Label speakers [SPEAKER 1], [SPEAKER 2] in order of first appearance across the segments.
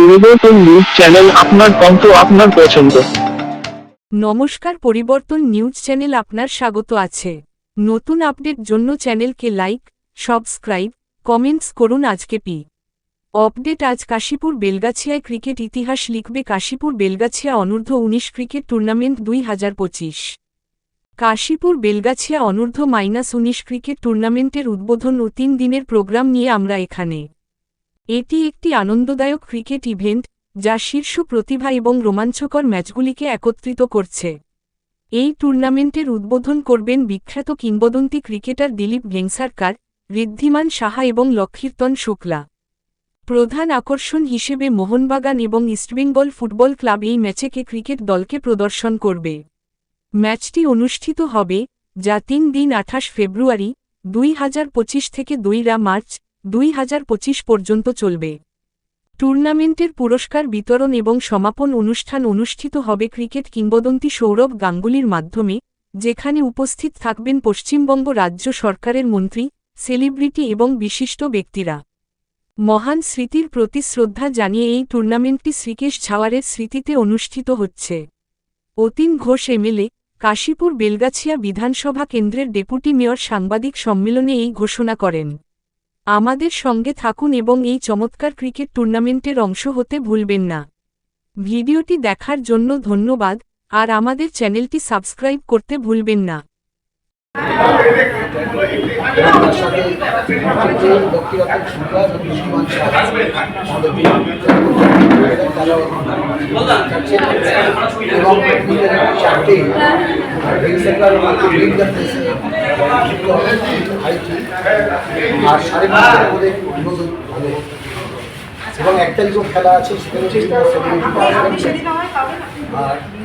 [SPEAKER 1] পরিবর্তন news channel আপনার কণ্ঠ আপনার পছন্দ।
[SPEAKER 2] নমস্কার, পরিবর্তন নিউজ চ্যানেল আপনার স্বাগত আছে। নতুন আপডেট জন্য চ্যানেলকে লাইক সাবস্ক্রাইব কমেন্টস করুন আজকে পি। আপডেট আজ কাশীপুর বেলগাছিয়ায় ক্রিকেট ইতিহাস লিখবে কাশীপুর বেলগাছিয়া অনূর্ধ্ব উনিশ ক্রিকেট টুর্নামেন্ট দুই হাজার পঁচিশ। কাশীপুর বেলগাছিয়া অনূর্ধ্ব মাইনাস উনিশ ক্রিকেট টুর্নামেন্টের উদ্বোধন ও তিন দিনের প্রোগ্রাম নিয়ে আমরা এখানে। এটি একটি আনন্দদায়ক ক্রিকেট ইভেন্ট, যা শীর্ষ প্রতিভা এবং রোমাঞ্চকর ম্যাচগুলিকে একত্রিত করছে। এই টুর্নামেন্টের উদ্বোধন করবেন বিখ্যাত কিংবদন্তি ক্রিকেটার দিলীপ ভেংসারকার ঋদ্ধিমান সাহা এবং লক্ষীর্তন শুক্লা। প্রধান আকর্ষণ হিসেবে মোহনবাগান এবং ইস্টবেঙ্গল ফুটবল ক্লাব এই ম্যাচেকে ক্রিকেট দলকে প্রদর্শন করবে। ম্যাচটি অনুষ্ঠিত হবে, যা তিন দিন আঠাশ ফেব্রুয়ারি, দুই হাজার পঁচিশ থেকে দুইরা মার্চ দুই হাজার পঁচিশ পর্যন্ত চলবে। টুর্নামেন্টের পুরস্কার বিতরণ এবং সমাপন অনুষ্ঠান অনুষ্ঠিত হবে ক্রিকেট কিংবদন্তি সৌরভ গাঙ্গুলির মাধ্যমে, যেখানে উপস্থিত থাকবেন পশ্চিমবঙ্গ রাজ্য সরকারের মন্ত্রী, সেলিব্রিটি এবং বিশিষ্ট ব্যক্তিরা। মহান স্মৃতির প্রতি শ্রদ্ধা জানিয়ে এই টুর্নামেন্টটি শ্রীকেশ ঝাওয়ারের স্মৃতিতে অনুষ্ঠিত হচ্ছে। অতীন ঘোষ এমএলএ, কাশীপুর বেলগাছিয়া বিধানসভা কেন্দ্রের ডেপুটি মেয়র সাংবাদিক সম্মেলনে এই ঘোষণা করেন। আমাদের সঙ্গে থাকুন এবং এই চমৎকার ক্রিকেট টুর্নামেন্টের অংশ হতে ভুলবেন না। ভিডিওটি দেখার জন্য ধন্যবাদ, আর আমাদের চ্যানেলটি সাবস্ক্রাইব করতে ভুলবেন না।
[SPEAKER 3] এবং আর সাড়ে পাঁচটার মধ্যে বিনোদন এবং এক তারিখও খেলা আছে সেখানে celebrity আর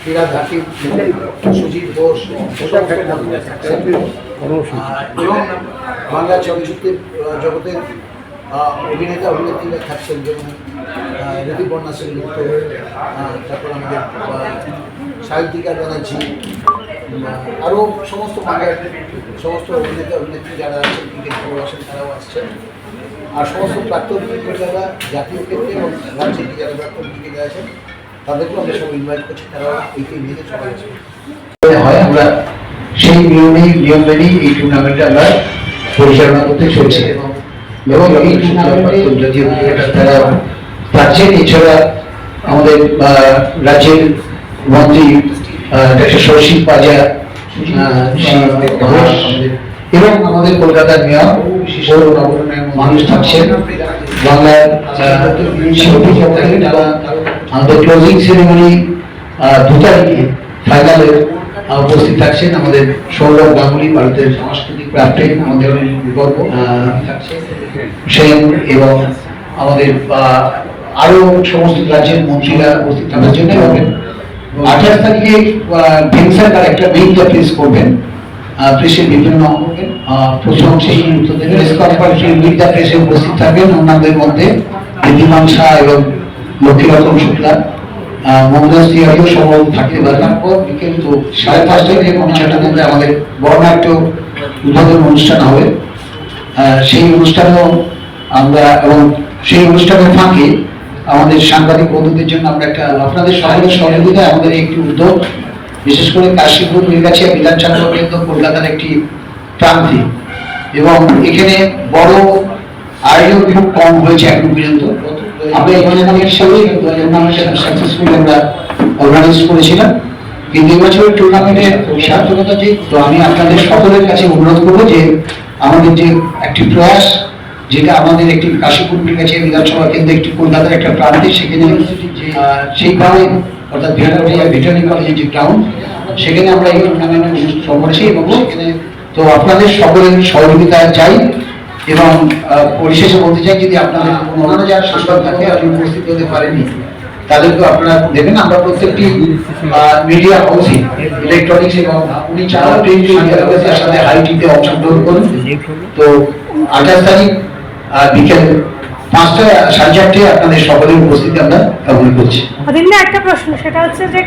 [SPEAKER 3] ক্রীড়া ঘাটি সুজিত ঘোষ এবং বাংলা চলচ্চিত্রের জগতের অভিনেতা অভিনেত্রীরা থাকছেন যেমন ঋতুপর্ণা সেনগুপ্ত তারপর আমাদের সাহিত্যিকা ব্যানার্জি আরও সমস্ত বাংলার সমস্ত অভিনেতা অভিনেত্রী যারা আছেন, ক্রিকেট ভালোবাসেন তারাও আসছেন। আর সমস্ত প্রাক্তন ক্রিকেটাররা জাতীয় ক্ষেত্রে এবং রাজ্যের যারা প্রাক্তন ক্রিকেটার আছেন। তাদেরকেও আমরা সব ইনভাইট করছি তারাও এই তিন দিনে সবাই হয় আমরা সেই নিয়মেই নিয়ম মেনেই এই টুর্নামেন্টে আমরা পরিচালনা করতে চলছি। এবং এই টুর্নামেন্টে জাতীয় তারা থাকছেন এছাড়া আমাদের রাজ্যের মন্ত্রী ডক্টর শশী পাজা এবং আমাদের কলকাতার মেয়র নগরনের মানুষ থাকছেন। বাংলার শিল্পী যারা আমাদের ক্লোজিং সেরেমনি দু তারিখে ফাইনালে উপস্থিত থাকছেন আমাদের সৌরভ গাঙ্গুলি ভারতের সাংস্কৃতিক ক্রাফটে আমাদের আহ, সেন এবং আমাদের আহ, আরও সমস্ত রাজ্যের মন্ত্রীরা উপস্থিত থাকার জন্য হবেন আঠাশ তারিখে ভেংসার তার একটা মেইন প্রেস করবেন। প্রেসের বিভিন্ন অঙ্গকে সেই প্রেস উপস্থিত থাকবেন। অন্যদের মধ্যে শাহ এবং লক্ষ্মীরতন শুক্লা মমতাজ তিয়ারিও সম্ভব থাকতে পারে তারপর বিকেল তো সাড়ে পাঁচটা থেকে অনুষ্ঠানটার মধ্যে আমাদের বর্ণাঢ্য উদ্বোধন অনুষ্ঠান হবে। সেই অনুষ্ঠানেও আমরা এবং সেই অনুষ্ঠানের ফাঁকে আমাদের সাংবাদিক বন্ধুদের জন্য আমরা একটা আপনাদের সকলের সহযোগিতায় আমাদের একটি উদ্যোগ, বিশেষ করে কাশীপুর নীলগাছিয়া বিধানসভা কেন্দ্র কলকাতার একটি প্রান্তে। এবং এখানে বড় আয়োজন খুব কম হয়েছে এখন পর্যন্ত। আমরা এখানে অনেক সবাই সাকসেসফুল আমরা অর্গানাইজ করেছিলাম। কিন্তু এবছরের টুর্নামেন্টের সার্থকতা যে তো আমি আপনাদের সকলের কাছে অনুরোধ করব যে আমাদের যে একটি প্রয়াস যেটা আমাদের একটি কাশীপুর কাছে বিধানসভা কেন্দ্রে একটি কলকাতার একটা প্রান্তে সেখানে আহ, সেইভাবে অর্থাৎ ভেটারি কলেজের যে গ্রাউন্ড সেখানে আমরা এই টুর্নামেন্টের অনুষ্ঠান করেছি এবং সেখানে তো আপনাদের সকলের সহযোগিতা চাই। এবং পরিশেষে বলতে চাই, যদি আপনাদের অন্যান্য যারা সাংবাদ থাকে, আপনি উপস্থিত হতে পারেনি তাদেরকে আপনারা দেবেন। আমরা প্রত্যেকটি মিডিয়া হাউসে ইলেকট্রনিক্স এবং উনি চাও প্রিন্ট মিডিয়ার সাথে আইটিতে অংশগ্রহণ করুন। তো আঠাশ তারিখ বিকেল পাঁচটা সাড়ে চারটে আপনাদের সকলের উপস্থিতি আমরা কামনা করছি।
[SPEAKER 4] একটা প্রশ্ন, সেটা হচ্ছে যে